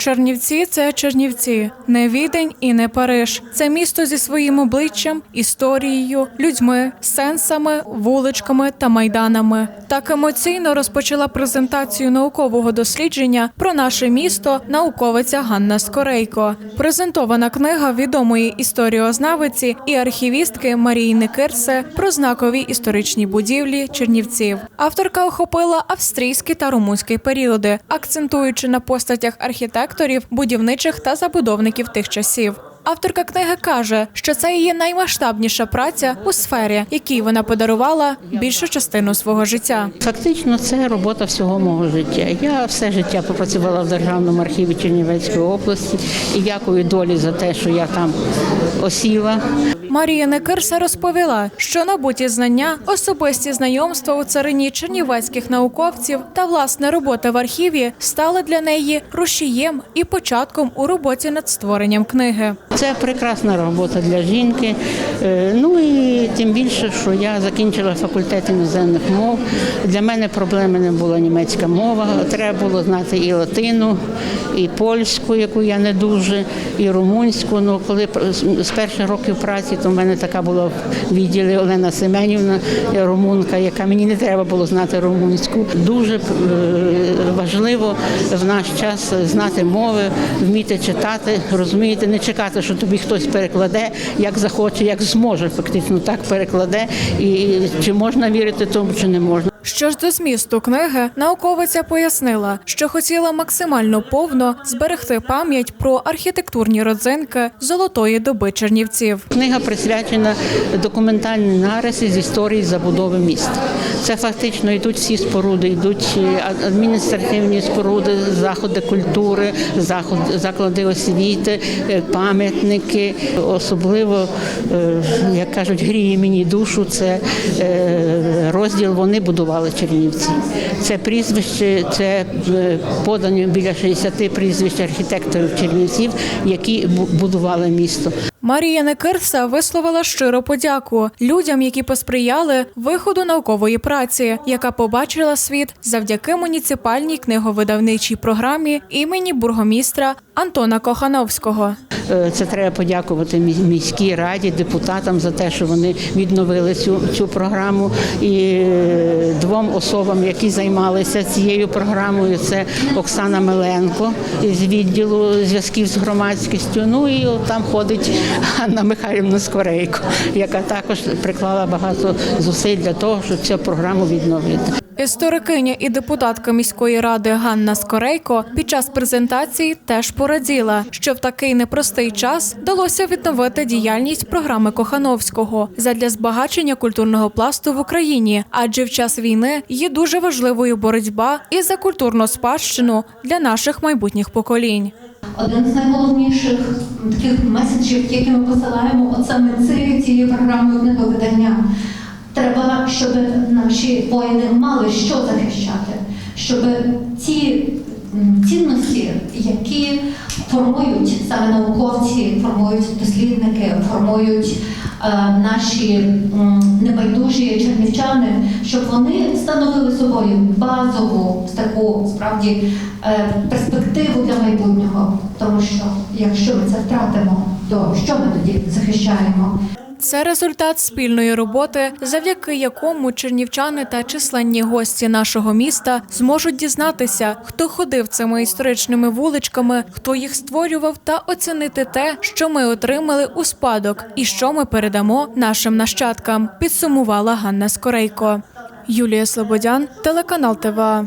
Чернівці це Чернівці, не Відень і не Париж. Це місто зі своїм обличчям, історією, людьми, сенсами, вуличками та майданами. Так емоційно розпочала презентацію наукового дослідження про наше місто науковиця Ганна Скорейко. Презентована книга відомої історіознавиці і архівістки Марії Никирсе про знакові історичні будівлі Чернівців. Авторка охопила австрійський та румунський періоди, акцентуючи на постатях архітекторів, будівничих та забудовників тих часів. Авторка книги каже, що це її наймасштабніша праця у сфері, якій вона подарувала більшу частину свого життя. Фактично, це робота всього мого життя. Я все життя попрацювала в Державному архіві Чернівецької області і дякую долі за те, що я там осіла. Марія Некирса розповіла, що набуті знання, особисті знайомства у царині чернівецьких науковців та власне робота в архіві стали для неї рушієм і початком у роботі над створенням книги. Це прекрасна робота для жінки. Е, Ну і тим більше, що я закінчила факультет іноземних мов. Для мене проблеми не була німецька мова. Треба було знати і латину, і польську, яку я не дуже, і румунську. Ну коли з перших років праці, то в мене така була в відділі Олена Семенівна, румунка, яка мені не треба було знати румунську. Дуже е, важливо в наш час знати мови, вміти читати, розумієте, не чекати, що тобі хтось перекладе, як захоче, як зможе, фактично так перекладе. І чи можна вірити тому, чи не можна. Що ж до змісту книги, науковиця пояснила, що хотіла максимально повно зберегти пам'ять про архітектурні родзинки золотої доби чернівців. Книга присвячена документальній нарисі з історії забудови міста. Це фактично йдуть всі споруди, йдуть е, адміністративні споруди, заходи культури, заклади освіти, е, пам'ятники. Особливо, е, як кажуть, гріє мені душу. Це розділ вони будували Чернівці. Це прізвище, це е, подані біля 60 прізвищ архітекторів Чернівців, які будували місто. Марія Некирса висловила щиро подяку людям, які посприяли виходу наукової праці, яка побачила світ завдяки муніципальній книговидавничій програмі імені бургомістра Антона Кохановського. Е, Це треба подякувати міській раді, депутатам за те, що вони відновили цю, цю програму. І е, двом особам, які займалися цією програмою, це Оксана Меленко з відділу зв'язків з громадськістю. Ну і там ходить Анна Михайлівна Скорейко, яка також приклала багато зусиль для того, щоб цю програму відновити. Історикиня і депутатка міської ради Ганна Скорейко під час презентації теж пораділа, що в такий непростий час вдалося відновити діяльність програми Кохановського задля збагачення культурного пласту в Україні, адже в час війни є дуже важливою боротьба і за культурну спадщину для наших майбутніх поколінь. Один з найголовніших таких меседжів, які ми посилаємо, от саме цією цією програмою книговидання. Треба, щоб наші воїни мали що захищати, щоб ці цінності, які формують саме науковці, формують дослідники, формують наші небайдужі чернівчани, щоб вони становили собою базову таку справді е, перспективу для майбутнього. Тому що якщо ми це втратимо, то що ми тоді захищаємо? Це результат спільної роботи, завдяки якому чернівчани та численні гості нашого міста зможуть дізнатися, хто ходив цими історичними вуличками, хто їх створював, та оцінити те, що ми отримали у спадок, і що ми передамо нашим нащадкам. Підсумувала Ганна Скорейко. Юлія Слободян, телеканал ТВА.